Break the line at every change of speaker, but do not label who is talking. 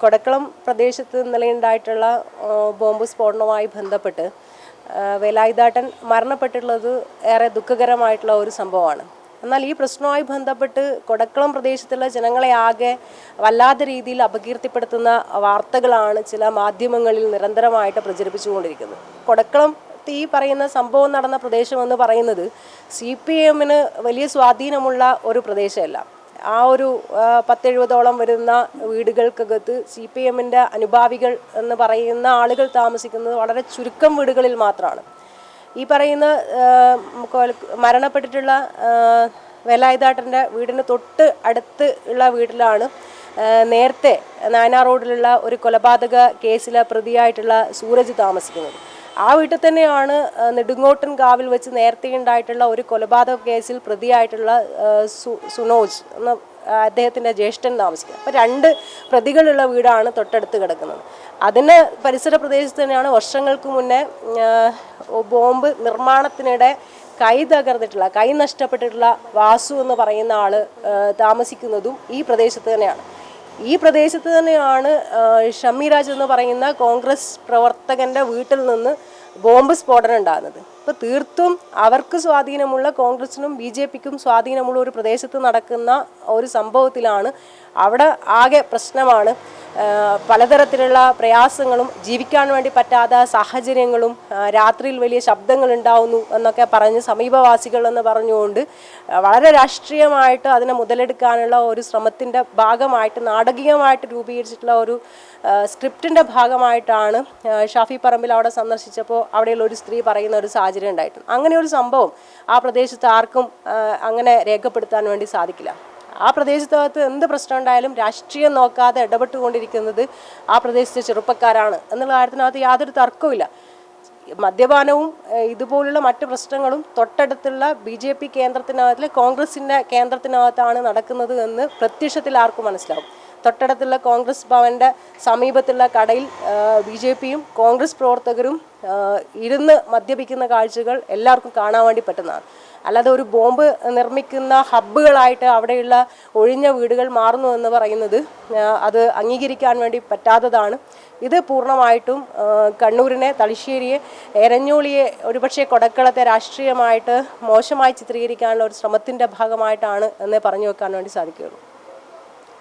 കൊടക്കളം പ്രദേശത്ത് ഇന്നലെ ഉണ്ടായിട്ടുള്ള ബോംബ് സ്ഫോടനവുമായി ബന്ധപ്പെട്ട് വേലായുധാട്ടൻ മരണപ്പെട്ടിട്ടുള്ളത് ഏറെ ദുഃഖകരമായിട്ടുള്ള ഒരു സംഭവമാണ്. എന്നാൽ ഈ പ്രശ്നവുമായി ബന്ധപ്പെട്ട് കൊടക്കളം പ്രദേശത്തുള്ള ജനങ്ങളെ ആകെ വല്ലാത്ത രീതിയിൽ അപകീർത്തിപ്പെടുത്തുന്ന വാർത്തകളാണ് ചില മാധ്യമങ്ങളിൽ നിരന്തരമായിട്ട് പ്രചരിപ്പിച്ചുകൊണ്ടിരിക്കുന്നത്. കൊടക്കളം ഈ പറയുന്ന സംഭവം നടന്ന പ്രദേശമെന്ന് പറയുന്നത് സി പി എമ്മിന് വലിയ സ്വാധീനമുള്ള ഒരു പ്രദേശമല്ല. ആ ഒരു പത്തെഴുപതോളം വരുന്ന വീടുകൾക്കകത്ത് സി പി എമ്മിന്റെ അനുഭാവികൾ എന്ന് പറയുന്ന ആളുകൾ താമസിക്കുന്നത് വളരെ ചുരുക്കം വീടുകളിൽ മാത്രമാണ്. ഈ പറയുന്ന മരണപ്പെട്ടിട്ടുള്ള വേലായുധാട്ടന്റെ വീടിന് തൊട്ട് അടുത്ത് ഉള്ള വീട്ടിലാണ് നേരത്തെ നാനാ റോഡിലുള്ള ഒരു കൊലപാതക കേസിലെ പ്രതിയായിട്ടുള്ള സൂരജ് താമസിക്കുന്നത്. ആ വീട്ടിൽ തന്നെയാണ് നെടുങ്ങോട്ടൻ കാവിൽ വെച്ച് നേരത്തെ ഉണ്ടായിട്ടുള്ള ഒരു കൊലപാതക കേസിൽ പ്രതിയായിട്ടുള്ള സുനോജ് എന്ന അദ്ദേഹത്തിന്റെ ജ്യേഷ്ഠൻ താമസിക്കുന്നത്. അപ്പോൾ രണ്ട് പ്രതികളുള്ള വീടാണ് തൊട്ടടുത്ത് കിടക്കുന്നത്. അതിന് പരിസര പ്രദേശത്ത് തന്നെയാണ് വർഷങ്ങൾക്ക് മുന്നേ ബോംബ് നിർമ്മാണത്തിനിടെ കൈ തകർന്നിട്ടുള്ള കൈ നഷ്ടപ്പെട്ടിട്ടുള്ള വാസു എന്ന് പറയുന്ന ആൾ താമസിക്കുന്നതും ഈ പ്രദേശത്ത് തന്നെയാണ്. ഈ പ്രദേശത്ത് തന്നെയാണ് ഷമീരാജ് എന്ന് പറയുന്ന കോൺഗ്രസ് പ്രവർത്തകന്റെ വീട്ടിൽ നിന്ന് ബോംബ് സ്ഫോടനം ഉണ്ടാകുന്നത്. ഇപ്പോൾ തീർത്തും അവർക്ക് സ്വാധീനമുള്ള കോൺഗ്രസിനും ബി ജെ പിക്കും സ്വാധീനമുള്ള ഒരു പ്രദേശത്ത് നടക്കുന്ന ഒരു സംഭവത്തിലാണ് അവിടെ ആകെ പ്രശ്നമാണ്. പലതരത്തിലുള്ള പ്രയാസങ്ങളും ജീവിക്കാൻ വേണ്ടി പറ്റാത്ത സാഹചര്യങ്ങളും രാത്രിയിൽ വലിയ ശബ്ദങ്ങൾ ഉണ്ടാവുന്നു എന്നൊക്കെ പറഞ്ഞ് സമീപവാസികൾ എന്ന് പറഞ്ഞുകൊണ്ട് വളരെ രാഷ്ട്രീയമായിട്ട് അതിനെ മുതലെടുക്കാനുള്ള ഒരു ശ്രമത്തിന്റെ ഭാഗമായിട്ട് നാടകീയമായിട്ട് രൂപീകരിച്ചിട്ടുള്ള ഒരു സ്ക്രിപ്റ്റിന്റെ ഭാഗമായിട്ടാണ് ഷാഫി പറമ്പിൽ അവിടെ സന്ദർശിച്ചപ്പോൾ അവിടെയുള്ള ഒരു സ്ത്രീ പറയുന്ന ഒരു സാഹചര്യം ഉണ്ടായിട്ടുണ്ട്. അങ്ങനെ ഒരു സംഭവം ആ പ്രദേശത്ത് ആർക്കും അങ്ങനെ രേഖപ്പെടുത്താൻ വേണ്ടി സാധിക്കില്ല. ആ പ്രദേശത്തകത്ത് എന്ത് പ്രശ്നം ഉണ്ടായാലും രാഷ്ട്രീയം നോക്കാതെ ഇടപെട്ടുകൊണ്ടിരിക്കുന്നത് ആ പ്രദേശത്തെ ചെറുപ്പക്കാരാണ് എന്നുള്ള കാര്യത്തിനകത്ത് യാതൊരു തർക്കവുമില്ല. മദ്യപാനവും ഇതുപോലുള്ള മറ്റ് പ്രശ്നങ്ങളും തൊട്ടടുത്തുള്ള ബി ജെ പി കേന്ദ്രത്തിനകത്തിലെ കോൺഗ്രസിന്റെ കേന്ദ്രത്തിനകത്താണ് നടക്കുന്നത് എന്ന് പ്രത്യക്ഷത്തിൽ ആർക്കും മനസ്സിലാവും. തൊട്ടടുത്തുള്ള കോൺഗ്രസ് ഭവന്റെ സമീപത്തുള്ള കടയിൽ ബി ജെ പിയും കോൺഗ്രസ് പ്രവർത്തകരും ഇരുന്ന് മദ്യപിക്കുന്ന കാഴ്ചകൾ എല്ലാവർക്കും കാണാൻ വേണ്ടി പറ്റുന്നതാണ്. അല്ലാതെ ഒരു ബോംബ് നിർമ്മിക്കുന്ന ഹബ്ബുകളായിട്ട് അവിടെയുള്ള ഒഴിഞ്ഞ വീടുകൾ മാറുന്നു എന്ന് പറയുന്നത് അത് അംഗീകരിക്കാൻ വേണ്ടി പറ്റാത്തതാണ്. ഇത് പൂർണമായിട്ടും കണ്ണൂരിനെ തലശ്ശേരിയെ എരഞ്ഞോളിയെ ഒരുപക്ഷെ കൊടക്കളത്തെ രാഷ്ട്രീയമായിട്ട് മോശമായി ചിത്രീകരിക്കാനുള്ള ഒരു ശ്രമത്തിന്റെ ഭാഗമായിട്ടാണ് എന്നേ പറഞ്ഞു വെക്കാൻ വേണ്ടി സാധിക്കുകയുള്ളൂ.